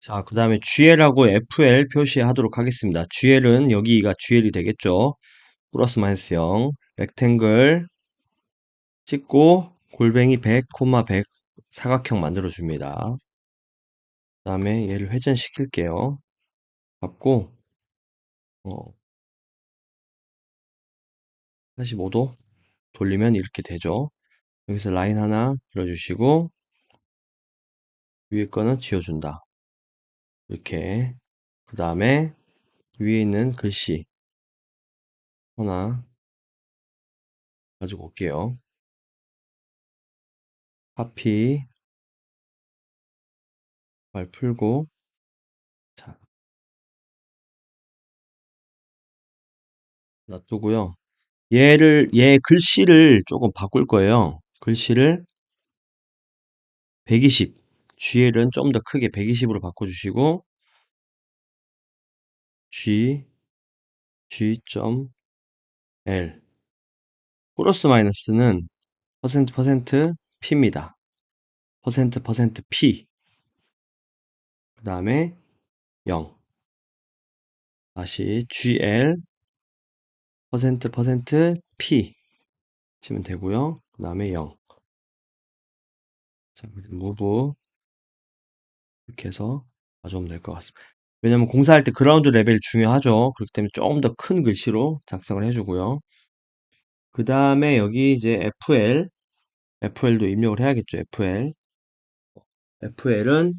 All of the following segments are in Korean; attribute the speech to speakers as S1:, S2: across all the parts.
S1: 자, 그 다음에 GL하고 FL 표시하도록 하겠습니다. GL은 여기가 GL이 되겠죠. 플러스 마이너스 0, 렉탱글 찍고 골뱅이 100, 100 사각형 만들어 줍니다. 그 다음에 얘를 회전시킬게요. 잡고 어, 45도 돌리면 이렇게 되죠. 여기서 라인 하나 그려주시고 위에 거는 지워준다. 이렇게 그 다음에 위에 있는 글씨 하나 가지고 올게요. 카피 발 풀고 자 놔두고요. 얘를 얘 글씨를 조금 바꿀 거예요. 글씨를 120 GL은 좀 더 크게 120으로 바꿔주시고 G G.L 플러스 마이너스는 퍼센트 퍼센트 P입니다. 퍼센트 퍼센트 P 그 다음에 0 다시 GL 퍼센트 퍼센트 P 치면 되고요. 그 다음에 0 자, 무브 이렇게 해서 가져오면 될 것 같습니다. 왜냐면 공사할 때 그라운드 레벨 중요하죠. 그렇기 때문에 조금 더 큰 글씨로 작성을 해주고요. 그 다음에 여기 이제 FL, FL도 입력을 해야겠죠. FL. FL은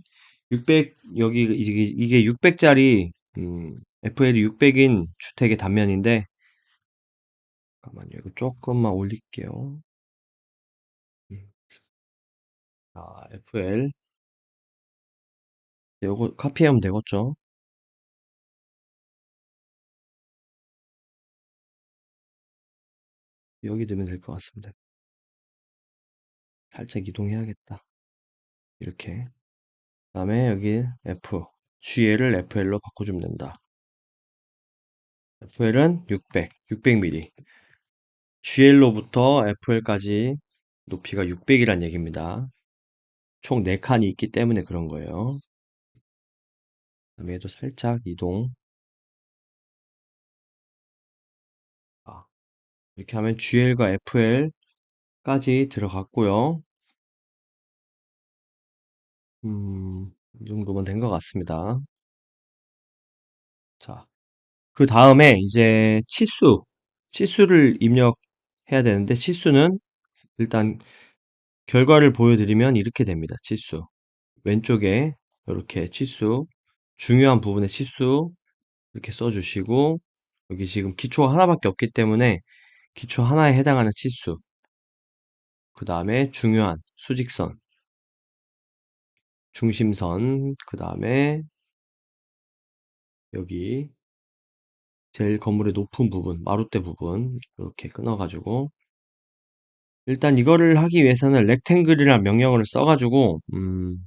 S1: 600, 여기 이게, 이게 600짜리, 음, FL이 600인 주택의 단면인데, 잠깐만요. 이거 조금만 올릴게요. 음. 자, FL. 요거 카피하면 되겠죠. 여기 두면 될 것 같습니다. 살짝 이동해야겠다. 이렇게. 그 다음에 여기 F, GL을 FL로 바꿔주면 된다. FL은 600, 600mm. GL로부터 FL까지 높이가 600이란 얘기입니다. 총 4칸이 있기 때문에 그런 거예요. 얘도 살짝 이동. 아, 이렇게 하면 GL과 FL까지 들어갔고요. 음, 이 정도면 된 것 같습니다. 자, 그 다음에 이제 치수, 치수를 입력해야 되는데 치수는 일단 결과를 보여드리면 이렇게 됩니다. 치수. 왼쪽에 이렇게 치수, 중요한 부분의 치수 이렇게 써주시고 여기 지금 기초 하나밖에 없기 때문에 기초 하나에 해당하는 치수 그 다음에 중요한 수직선 중심선 그 다음에 여기 제일 건물의 높은 부분 마룻대 부분 이렇게 끊어가지고 일단 이거를 하기 위해서는 렉탱글이라는 명령어를 써가지고 음,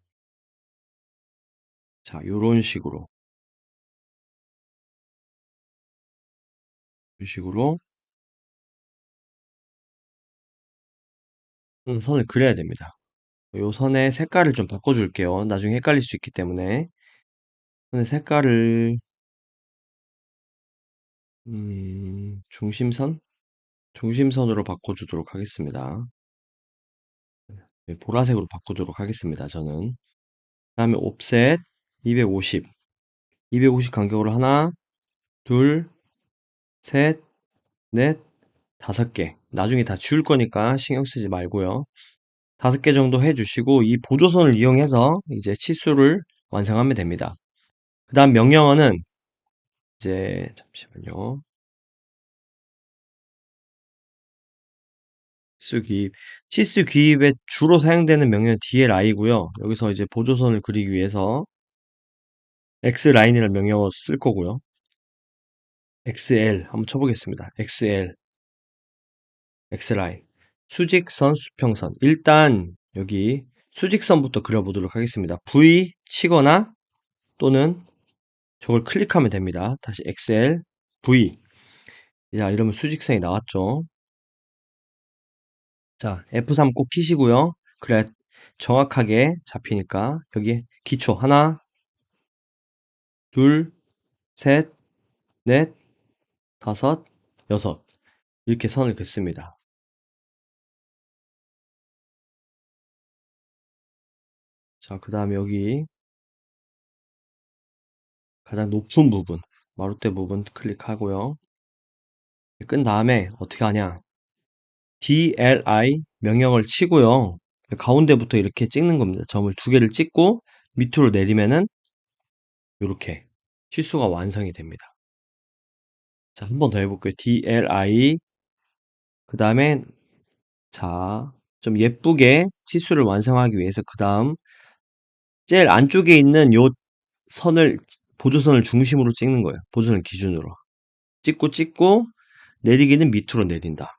S1: 자 요런 식으로 이런 식으로 선을 그려야 됩니다. 요 선의 색깔을 좀 바꿔줄게요. 나중에 헷갈릴 수 있기 때문에 선의 색깔을 음, 중심선? 중심선으로 바꿔주도록 하겠습니다. 네, 보라색으로 바꾸도록 하겠습니다. 저는. 그 다음에 옵셋 250. 250 간격으로 하나, 둘, 셋, 넷, 다섯 개. 나중에 다 지울 거니까 신경 쓰지 말고요. 다섯 개 정도 해주시고 이 보조선을 이용해서 이제 치수를 완성하면 됩니다. 그 다음 명령어는 이제 잠시만요. 치수 기입. 치수 기입에 주로 사용되는 명령은 DLI고요. 여기서 이제 보조선을 그리기 위해서 X라인이라는 명령어 쓸 거고요. XL 한번 쳐보겠습니다. XL X라인 수직선 수평선 일단 여기 수직선부터 그려보도록 하겠습니다. V 치거나 또는 저걸 클릭하면 됩니다. 다시 XL V 자 이러면 수직선이 나왔죠. 자 F3 꼭 키시고요. 그래 정확하게 잡히니까 여기 기초 하나 둘, 셋, 넷, 다섯, 여섯. 이렇게 선을 긋습니다. 자, 그 다음에 여기 가장 높은 부분, 마루대 부분 클릭하고요. 끈 다음에 어떻게 하냐. DLI 명령을 치고요. 가운데부터 이렇게 찍는 겁니다. 점을 두 개를 찍고 밑으로 내리면은 이렇게 치수가 완성이 됩니다. 자, 한 번 더 해볼게요. DLI 그 다음에 자, 좀 예쁘게 치수를 완성하기 위해서 그 다음 제일 안쪽에 있는 요 선을 보조선을 중심으로 찍는 거예요. 보조선을 기준으로 찍고 찍고 내리기는 밑으로 내린다.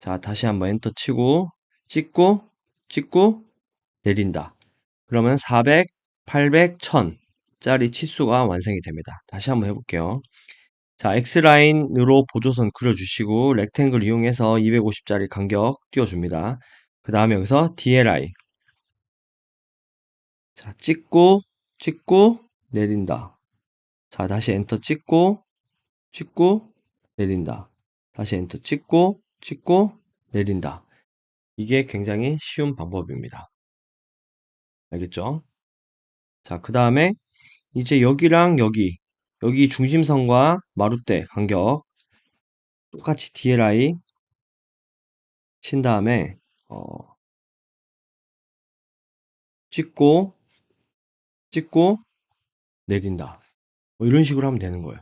S1: 자, 다시 한번 엔터 치고 찍고 찍고 내린다. 그러면 400, 800, 1000 짜리 치수가 완성이 됩니다. 다시 한번 해볼게요. 자, X라인으로 보조선 그려주시고 렉탱글 이용해서 250짜리 간격 띄워줍니다. 그 다음에 여기서 DLI 자, 찍고 찍고 내린다. 자, 다시 엔터 찍고 찍고 내린다. 다시 엔터 찍고 찍고 내린다. 이게 굉장히 쉬운 방법입니다. 알겠죠? 자, 그 다음에 이제 여기랑 여기, 여기 중심선과 마루대 간격 똑같이 DLI 친 다음에 어, 찍고 찍고 내린다. 뭐 이런 식으로 하면 되는 거예요.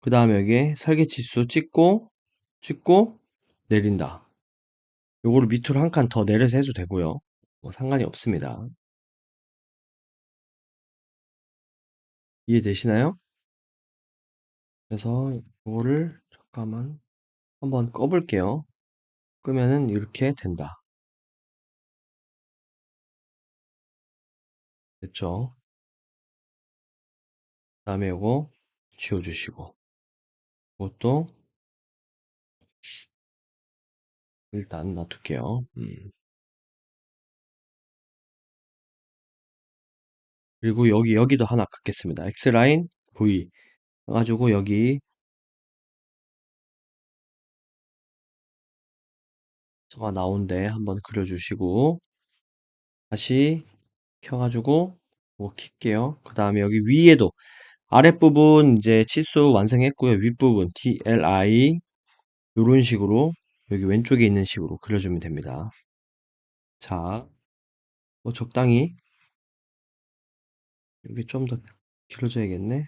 S1: 그 다음에 여기에 설계치수 찍고 찍고 내린다. 요거를 밑으로 한 칸 더 내려서 해도 되고요. 뭐 상관이 없습니다. 이해되시나요? 그래서 이거를 잠깐만 한번 꺼볼게요. 끄면은 이렇게 된다. 됐죠? 그 다음에 이거 지워주시고 이것도 일단 놔둘게요. 음. 그리고 여기 여기도 하나 긋겠습니다. X라인 V 해가지고 여기 저가 나온데 한번 그려주시고 다시 켜가지고 뭐 킬게요. 그 다음에 여기 위에도 아랫부분 이제 치수 완성했고요. 윗부분 TLI 이런 식으로 여기 왼쪽에 있는 식으로 그려주면 됩니다. 자, 뭐 적당히 여기 좀 더 길어져야겠네.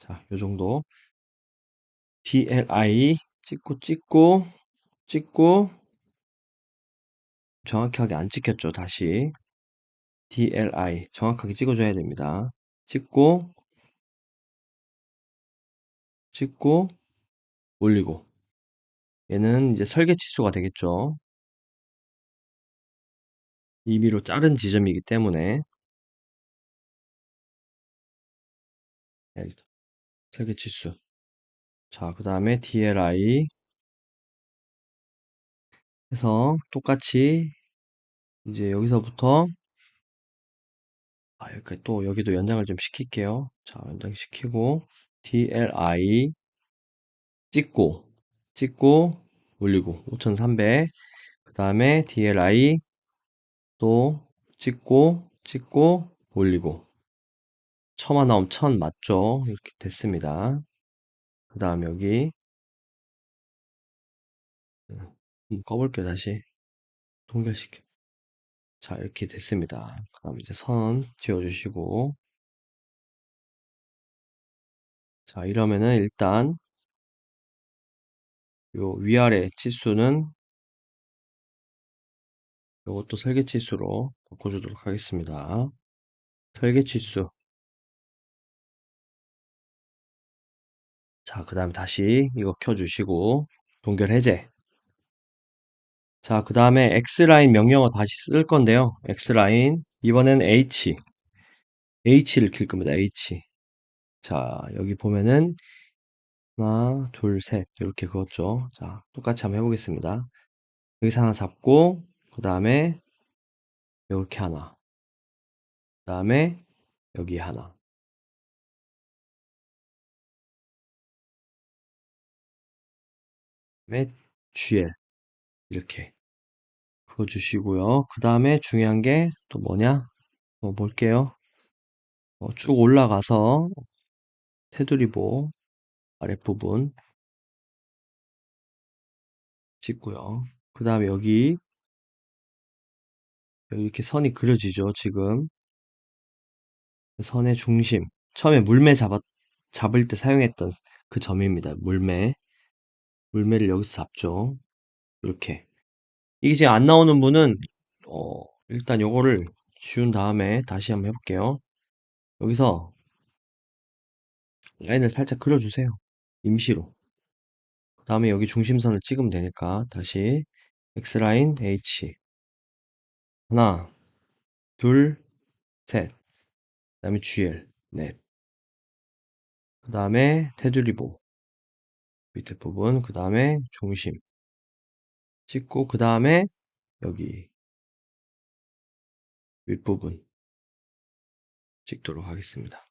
S1: 자, 요 정도 DLI 찍고 찍고 찍고 정확하게 안 찍혔죠. 다시 DLI 정확하게 찍어줘야 됩니다. 찍고 찍고 올리고 얘는 이제 설계 치수가 되겠죠. 임의로 자른 지점이기 때문에 설계 치수 자, 그 다음에 DLI 해서 똑같이 이제 여기서부터 아, 여기 또 여기도 연장을 좀 시킬게요. 자, 연장시키고 DLI 찍고 찍고 올리고 5300. 그 다음에 DLI 또 찍고 찍고 올리고 처마 나오면 천 맞죠? 이렇게 됐습니다. 그 다음 여기 음, 꺼볼게요 다시. 동결시켜. 자 이렇게 됐습니다. 그 다음 이제 선 지워주시고. 자 이러면은 일단 요 위아래 치수는 요것도 설계 치수로 바꿔주도록 하겠습니다. 설계 치수 자 그 다음에 다시 이거 켜주시고 동결 해제 자, 그 다음에 X라인 명령어 다시 쓸 건데요. X라인. 이번엔 H. H를 킬 겁니다. H. 자, 여기 보면은 하나, 둘, 셋. 이렇게 그었죠. 자, 똑같이 한번 해보겠습니다. 여기서 하나 잡고, 그 다음에 이렇게 하나. 그 다음에 여기 하나. 다음에 GL 이렇게 그어주시고요. 그 다음에 중요한 게 또 뭐냐? 어, 볼게요. 어, 쭉 올라가서 테두리보 아랫부분 찍고요. 그 다음에 여기 여기 이렇게 선이 그려지죠. 지금 선의 중심 처음에 물매 잡았, 잡을 때 사용했던 그 점입니다. 물매 물매를 여기서 잡죠. 이렇게 이게 지금 안 나오는 분은 어, 일단 요거를 지운 다음에 다시 한번 해볼게요. 여기서 라인을 살짝 그려주세요. 임시로. 그 다음에 여기 중심선을 찍으면 되니까 다시 X라인 H 하나 둘셋 그 다음에 GL 넷그 다음에 테두리보 밑에 부분 그 다음에 중심 찍고 그 다음에 여기 윗부분 찍도록 하겠습니다.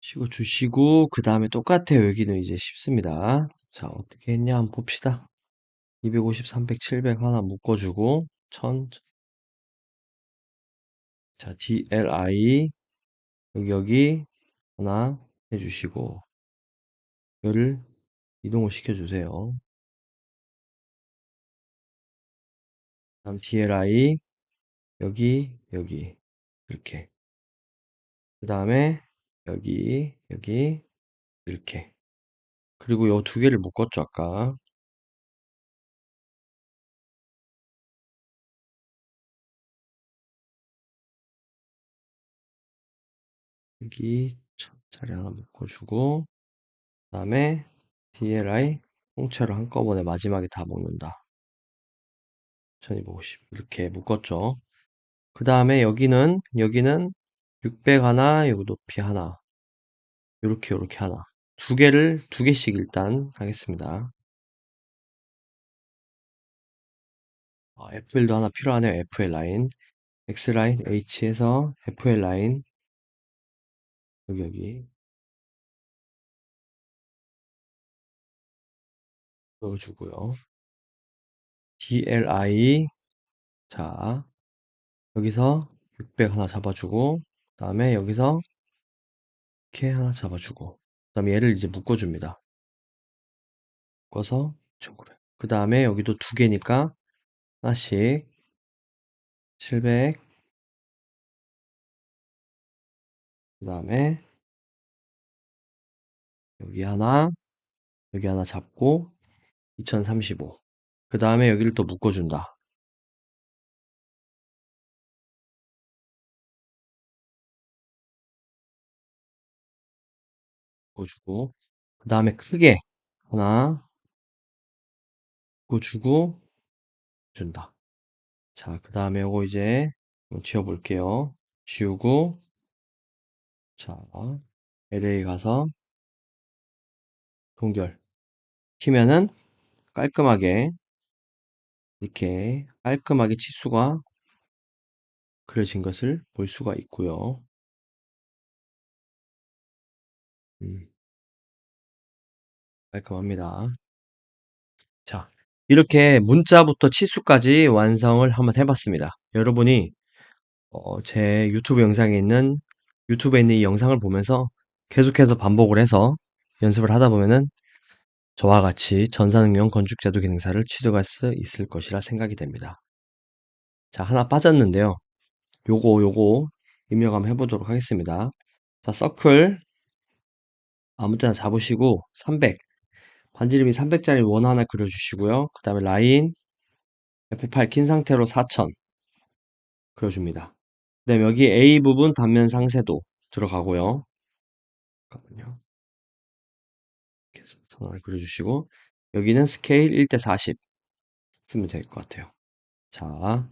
S1: 쉬고 주시고 그 다음에 똑같아요. 여기는 이제 쉽습니다. 자 어떻게 했냐 한번 봅시다. 250, 300, 700 하나 묶어주고 1000 자, DLI 여기 여기 하나 해주시고 열을 이동을 시켜주세요. 다음 DLI 여기 여기 이렇게. 그 다음에 여기 여기 이렇게. 그리고 요 두 개를 묶었죠 아까 여기 자리 하나 묶어주고 그 다음에 DLI 통째로 한꺼번에 마지막에 다 묶는다. 1250 이렇게 묶었죠. 그 다음에 여기는 여기는 600 하나 여기 높이 하나. 요렇게 요렇게 하나. 두 개를 두 개씩 일단 하겠습니다. 아, FL도 하나 필요하네요. FL 라인. X 라인 H에서 FL 라인 여기 여기 넣어주고요 DLI 자 여기서 600 하나 잡아주고 그 다음에 여기서 이렇게 하나 잡아주고 그 다음에 얘를 이제 묶어줍니다 묶어서 1900. 그 다음에 여기도 두 개니까 하나씩 700. 그 다음에 여기 하나, 여기 하나 잡고 2035. 그 다음에 여기를 또 묶어 준다. 묶어 주고 그 다음에 크게 하나 묶어 주고 준다. 자, 그 다음에 요거 이제 지워 볼게요. 지우고 자, LA 가서 동결 키면은 깔끔하게 이렇게 깔끔하게 치수가 그려진 것을 볼 수가 있고요. 음, 깔끔합니다. 자, 이렇게 문자부터 치수까지 완성을 한번 해봤습니다. 여러분이 어, 제 유튜브 영상에 있는 유튜브에 있는 이 영상을 보면서 계속해서 반복을 해서 연습을 하다 보면은 저와 같이 전산응용 건축제도 기능사를 취득할 수 있을 것이라 생각이 됩니다. 자, 하나 빠졌는데요. 요거, 요거 입력 한번 해보도록 하겠습니다. 자, 서클 아무 때나 잡으시고 300 반지름이 300짜리 원 하나 그려주시고요. 그 다음에 라인 F8 킨 상태로 4000 그려줍니다. 그 다음에 여기 A 부분 단면 상세도 들어가고요. 잠깐만요. 해서 선을 그려주시고 여기는 스케일 1대 40 쓰면 될 것 같아요. 자,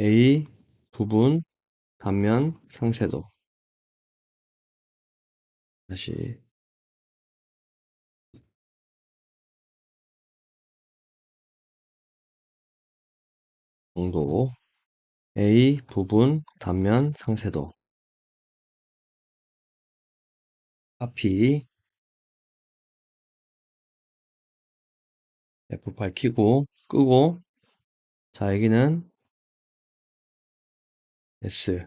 S1: A 부분 단면 상세도 다시 정도 A 부분 단면 상세도 카피 F8 키고 끄고 자 여기는 S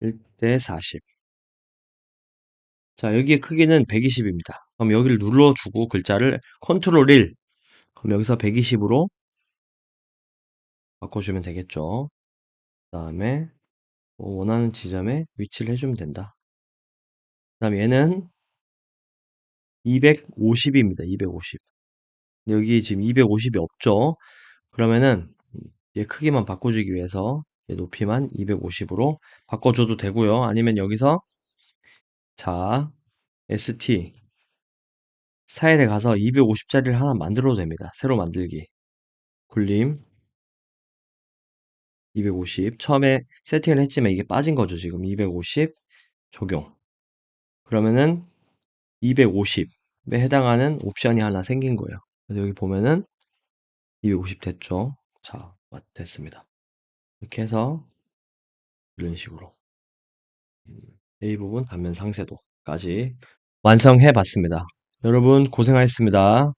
S1: 1대 40. 자, 여기의 크기는 120입니다. 그럼 여기를 눌러주고 글자를 컨트롤 1. 그럼 여기서 120으로 바꿔주면 되겠죠. 그 다음에 원하는 지점에 위치를 해주면 된다. 그 다음에 얘는 250입니다. 250. 여기 지금 250이 없죠. 그러면은 얘 크기만 바꿔주기 위해서 얘 높이만 250으로 바꿔줘도 되고요. 아니면 여기서 자 ST 스타일에 가서 250짜리를 하나 만들어도 됩니다. 새로 만들기. 굴림 250 처음에 세팅을 했지만 이게 빠진 거죠. 지금 250 적용 그러면은 250에 해당하는 옵션이 하나 생긴 거예요. 그래서 여기 보면은 250 됐죠. 자, 됐습니다. 이렇게 해서 이런 식으로 A 부분 단면 상세도까지 완성해 봤습니다. 여러분 고생하셨습니다.